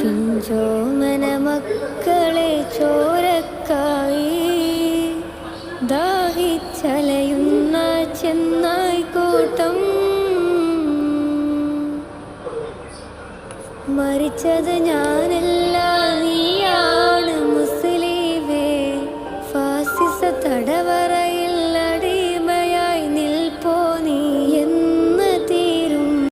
പിഞ്ചോമന ചോരക്കായി ദാഹിച്ചലയുന്ന ചെന്നായിക്കോട്ടം കൂട്ടം. മരിച്ചത് ഞാനല്ല.